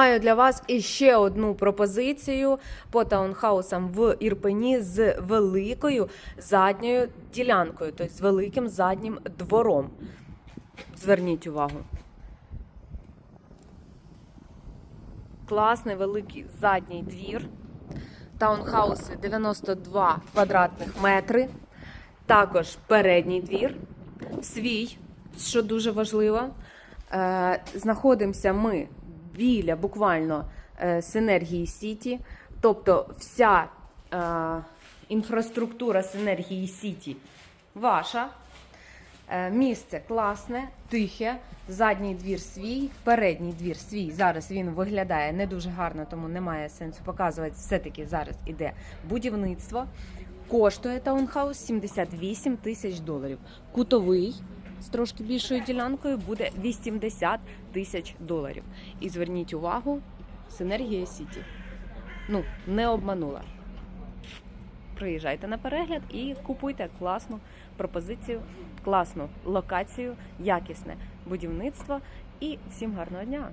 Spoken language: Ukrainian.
Маю для вас іще одну пропозицію по таунхаусам в Ірпені з великою задньою ділянкою, тобто з великим заднім двором. Зверніть увагу. Класний великий задній двір. Таунхауси 92 квадратних метри. Також передній двір, свій, що дуже важливо. Е, знаходимося ми біля буквально е, Синергії Сіті. Тобто вся е, інфраструктура Синергії Сіті ваша. Е, Місце класне, тихе, задній двір свій, передній двір свій. Зараз він виглядає не дуже гарно, тому немає сенсу показувати. Все-таки зараз іде будівництво. Коштує таунхаус 78 тисяч доларів. Кутовий з трошки більшою ділянкою буде 80 тисяч доларів. І зверніть увагу, Синергія Сіті. Ну, не обманула. Приїжджайте на перегляд і купуйте класну пропозицію, класну локацію, якісне будівництво і всім гарного дня!